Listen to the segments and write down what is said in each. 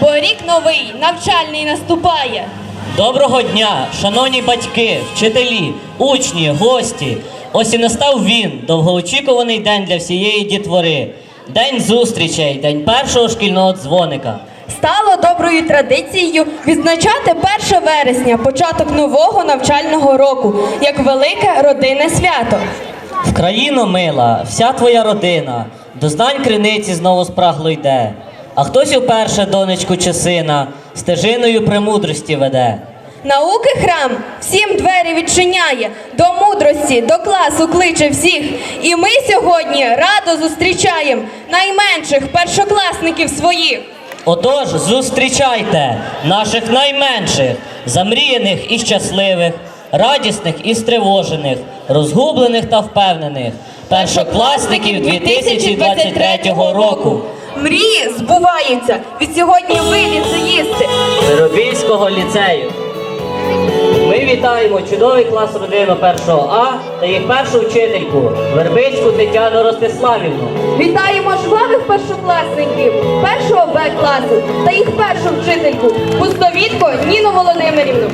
бо рік новий навчальний наступає. Доброго дня, шановні батьки, вчителі, учні, гості. Ось і настав він, довгоочікуваний день для всієї дітвори. День зустрічей, день першого шкільного дзвоника. Стало доброю традицією відзначати 1 вересня, початок нового навчального року, як велике родинне свято. В країну мила, вся твоя родина, до знань криниці знову спрагло йде. А хтось уперше донечку чи сина стежиною премудрості веде. Науки храм всім двері відчиняє, до мудрості, до класу кличе всіх. І ми сьогодні радо зустрічаємо найменших першокласників своїх. Отож, зустрічайте наших найменших, замріяних і щасливих, радісних і стривожених, розгублених та впевнених, першокласників 2023 року. Мрії збуваються від сьогодні ви ліцеїсти. Миробільського ліцею. Ми вітаємо чудовий клас родину 1 А та їх першу вчительку Вербицьку Тетяну Ростиславівну. Вітаємо жвавих першокласників першого Б класу та їх першу вчительку Пустовітко Ніну Володимирівну.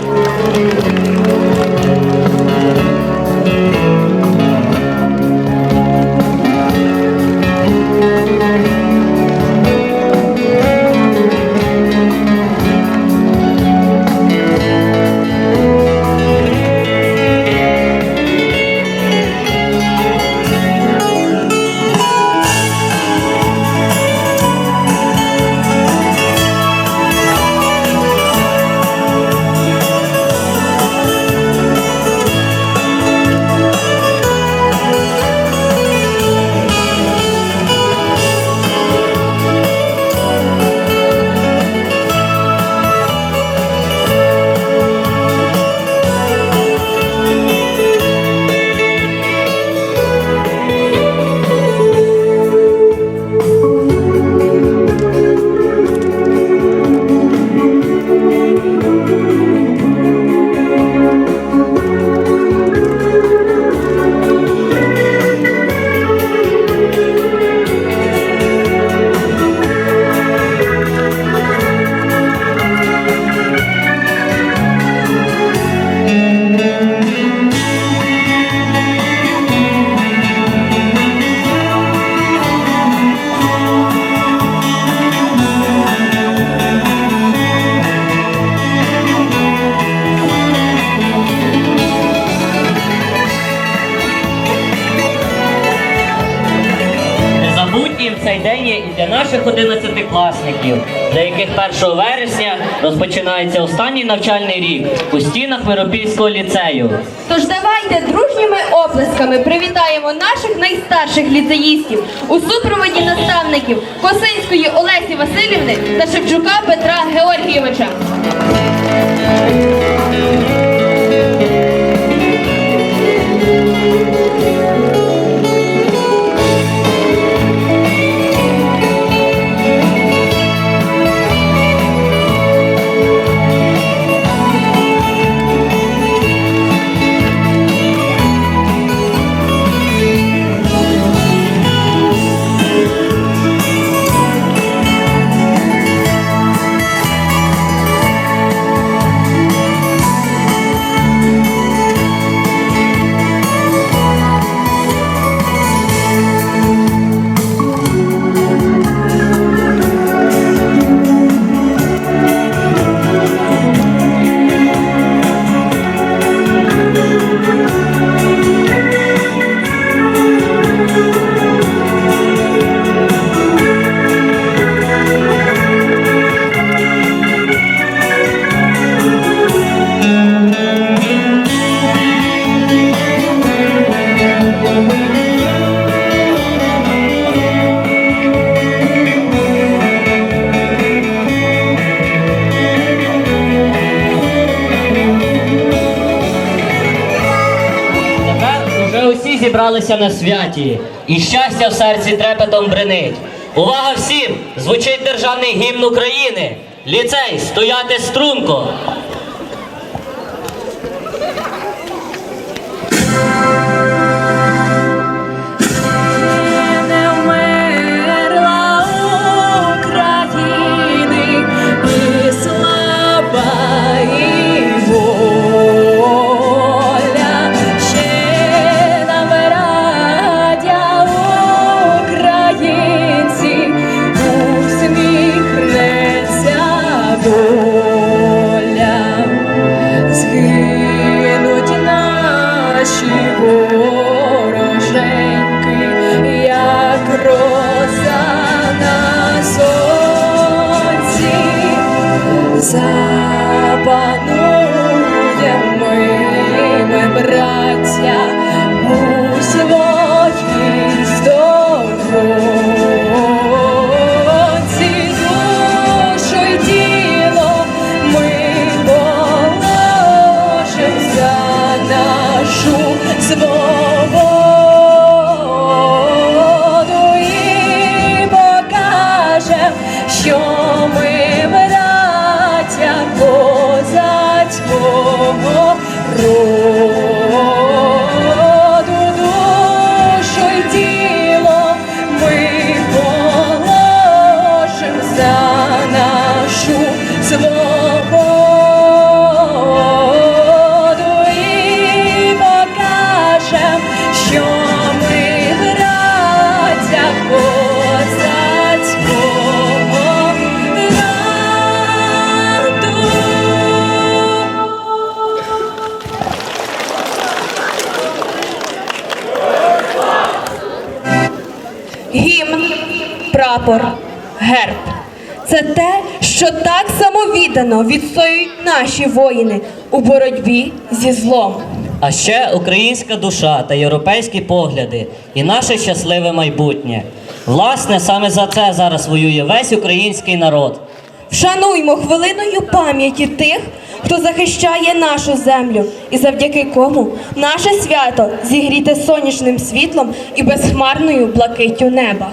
11-класників, для яких 1 вересня розпочинається останній навчальний рік у стінах Миропільського ліцею. Тож давайте дружніми оплесками привітаємо наших найстарших ліцеїстів у супроводі наставників Косинської Олесі Васильівни та Шевчука Петра Георгійовича. Усі зібралися на святі, і щастя в серці трепетом бренить. Увага всім! Звучить державний гімн України. Ліцей, стояти струнко. desire. Свободу і що ми браття козацького роду. Гімн, прапор, герб. Це те, що так самовіддано відстоюють наші воїни у боротьбі зі злом. А ще українська душа та європейські погляди і наше щасливе майбутнє. Власне, саме за це зараз воює весь український народ. Вшануймо хвилиною пам'яті тих, хто захищає нашу землю, і завдяки кому наше свято зігріте сонячним світлом і безхмарною блакиттю неба.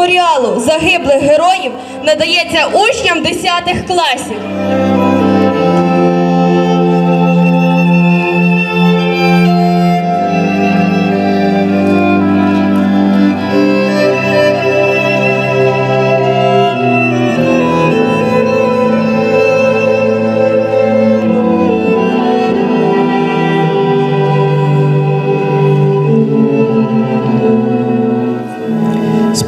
Меморіалу загиблих героїв надається учням 10 класів.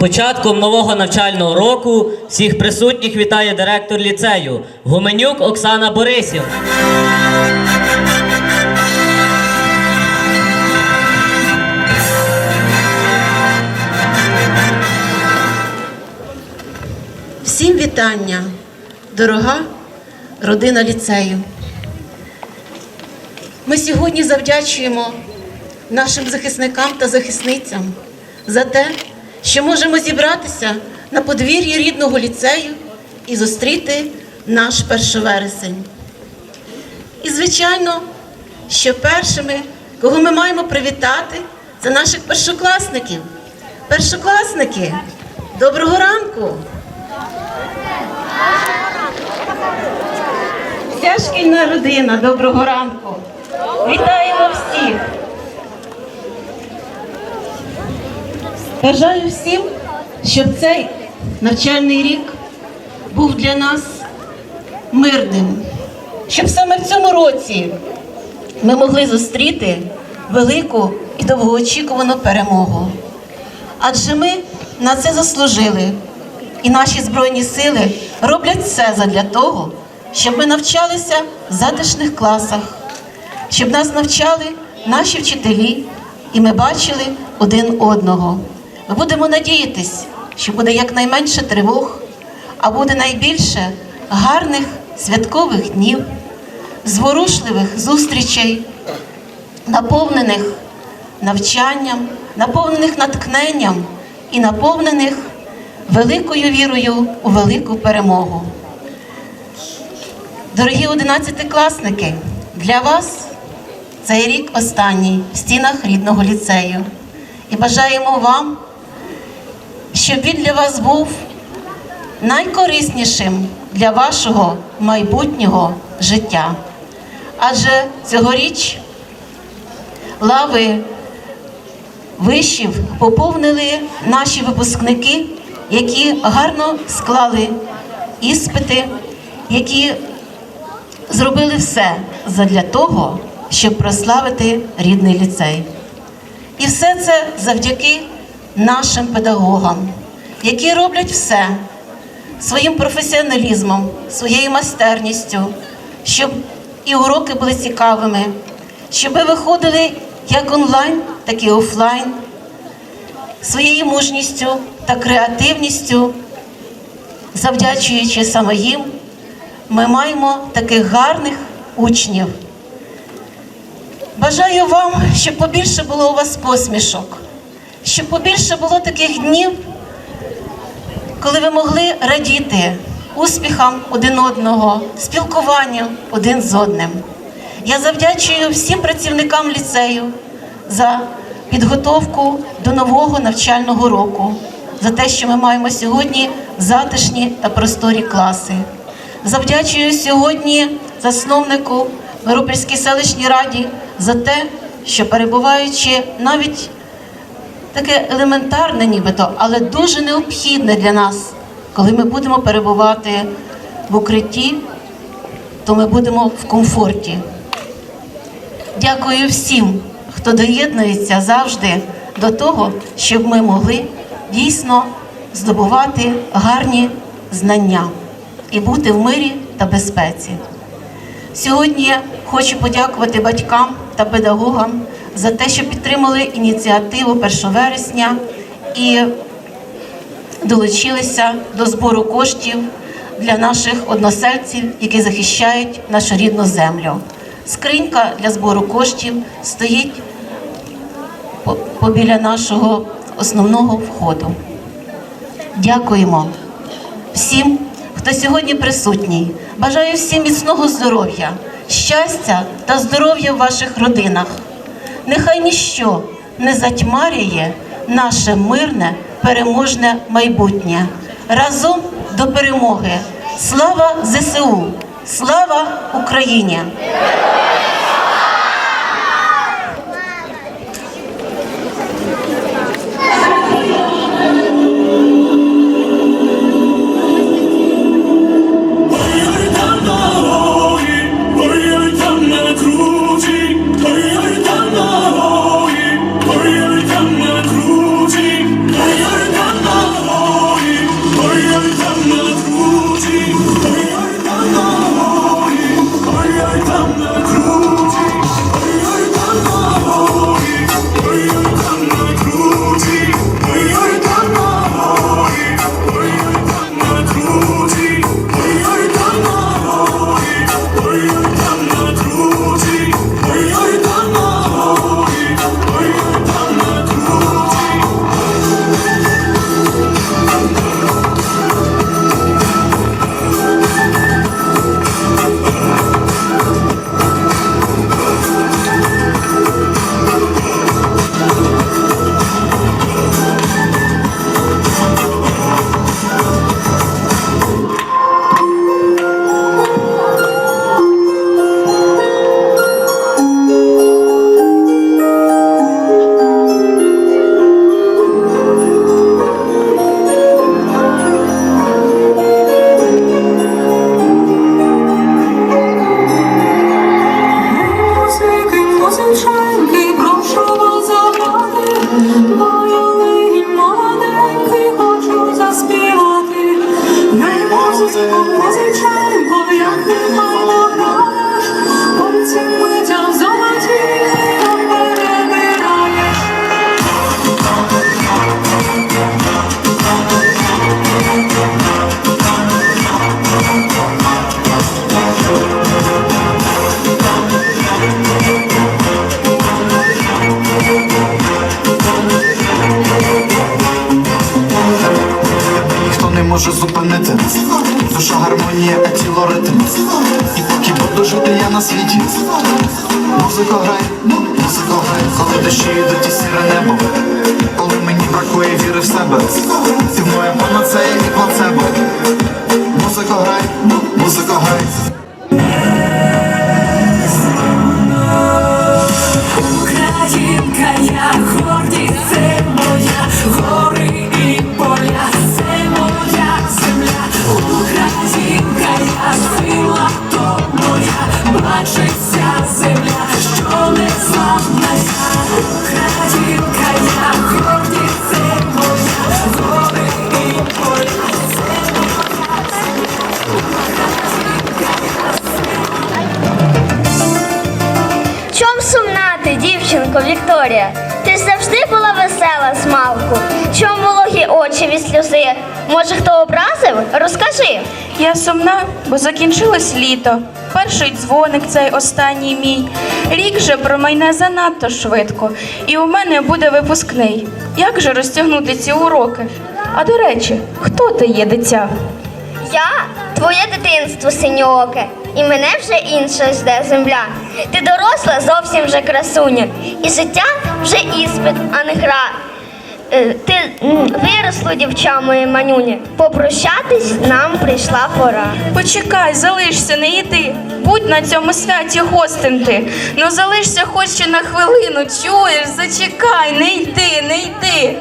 Початком нового навчального року всіх присутніх вітає директор ліцею Гуменюк Оксана Борисів. Всім вітання, дорога родина ліцею. Ми сьогодні завдячуємо нашим захисникам та захисницям за те, що можемо зібратися на подвір'ї рідного ліцею і зустріти наш 1 вересень. І, звичайно, що першими, кого ми маємо привітати, це наших першокласників. Першокласники, доброго ранку! Вся шкільна родина, доброго ранку. Вітаємо всіх. Бажаю всім, щоб цей навчальний рік був для нас мирним, щоб саме в цьому році ми могли зустріти велику і довгоочікувану перемогу. Адже ми на це заслужили. І наші Збройні сили роблять все задля того, щоб ми навчалися в затишних класах, щоб нас навчали наші вчителі, і ми бачили один одного. Будемо надіятись, що буде якнайменше тривог, а буде найбільше гарних святкових днів, зворушливих зустрічей, наповнених навчанням, наповнених натхненням і наповнених великою вірою у велику перемогу. Дорогі одинадцятикласники, для вас цей рік останній в стінах рідного ліцею. І бажаємо вам, щоб він для вас був найкориснішим для вашого майбутнього життя. Адже цьогоріч лави вишів поповнили наші випускники, які гарно склали іспити, які зробили все задля того, щоб прославити рідний ліцей. І все це завдяки нашим педагогам, які роблять все своїм професіоналізмом, своєю майстерністю, щоб і уроки були цікавими, щоб ви виходили як онлайн, так і офлайн, своєю мужністю та креативністю, завдячуючи саме їм, ми маємо таких гарних учнів. Бажаю вам, щоб побільше було у вас посмішок, щоб побільше було таких днів, коли ви могли радіти успіхам один одного, спілкуванню один з одним. Я завдячую всім працівникам ліцею за підготовку до нового навчального року, за те, що ми маємо сьогодні затишні та просторі класи. Завдячую сьогодні засновнику Миропільській селищній раді за те, що перебуваючи навіть таке елементарне, нібито, але дуже необхідне для нас, коли ми будемо перебувати в укритті, то ми будемо в комфорті. Дякую всім, хто доєднується завжди до того, щоб ми могли дійсно здобувати гарні знання і бути в мирі та безпеці. Сьогодні хочу подякувати батькам та педагогам за те, що підтримали ініціативу 1 вересня і долучилися до збору коштів для наших односельців, які захищають нашу рідну землю. Скринька для збору коштів стоїть побіля нашого основного входу. Дякуємо всім, хто сьогодні присутній. Бажаю всім міцного здоров'я, щастя та здоров'я в ваших родинах. Нехай ніщо не затьмарює наше мирне, переможне майбутнє. Разом до перемоги. Слава ЗСУ! Слава Україні! може зупинити Душа гармонія, а тіло ритм. І поки буду жити я на світі. Музика грай, ну, музика грай, коли дощі йдуть і сіре небо. Коли мені бракує віри в себе. Ти моя панацея і плацебо. Музико грай, ну, музико грай Українка, я горда моя, земля, що не славна. Українка, я гордість, це моя гори і поля, це моя Чом сумна ти, дівчинко Вікторія? Ти завжди була весела з малку. Чом вологі очі від сльози? Може, хто образив? Розкажи. Я сумна, бо закінчилось літо. Перший дзвоник цей останній мій. Рік же промайне занадто швидко, і у мене буде випускний. Як же розтягнути ці уроки? А до речі, хто ти є дитя? Я твоє дитинство синьооке, і мене вже інша жде земля. Ти доросла зовсім вже красуня, і життя вже іспит, а не гра. Е, Ти м, виросла, дівча моє манюня. Попрощатись нам прийшла пора. Почекай, залишся, не йди. Будь на цьому святі гостем ти. Ну залишся хоч ще на хвилину, чуєш, зачекай, не йди, не йди.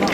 Я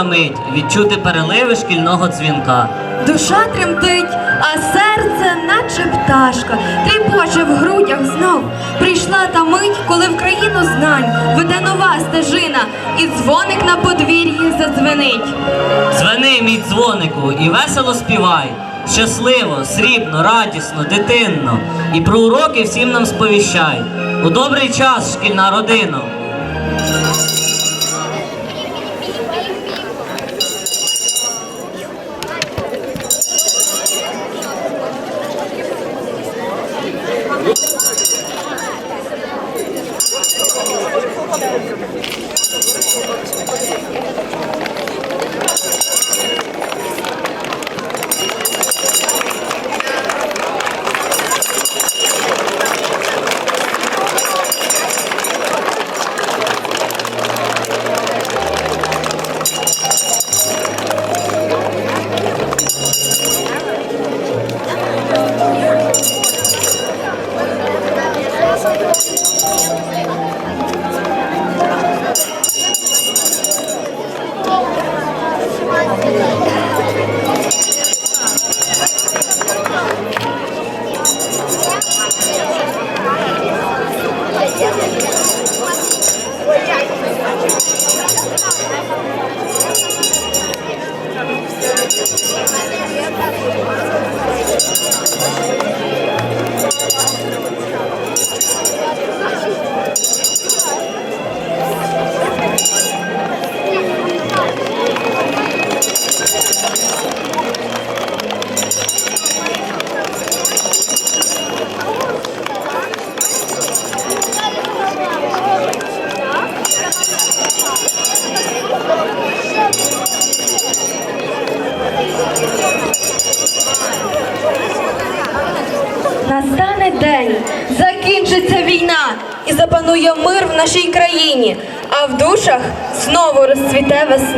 довгоочікувана мить відчути переливи шкільного дзвінка. Душа тремтить, а серце, наче пташка, тріпоче в грудях знов. Прийшла та мить, коли в країну знань веде нова стежина, і дзвоник на подвір'ї задзвенить. Звени, мій дзвонику, і весело співай. Щасливо, срібно, радісно, дитинно. І про уроки всім нам сповіщай. У добрий час, шкільна родина.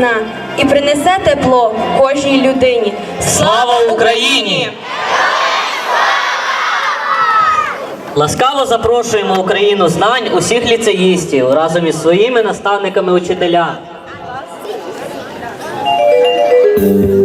Весна і принесе тепло кожній людині. Слава Україні! Ласкаво запрошуємо Україну знань усіх ліцеїстів разом із своїми наставниками-учителями. Рано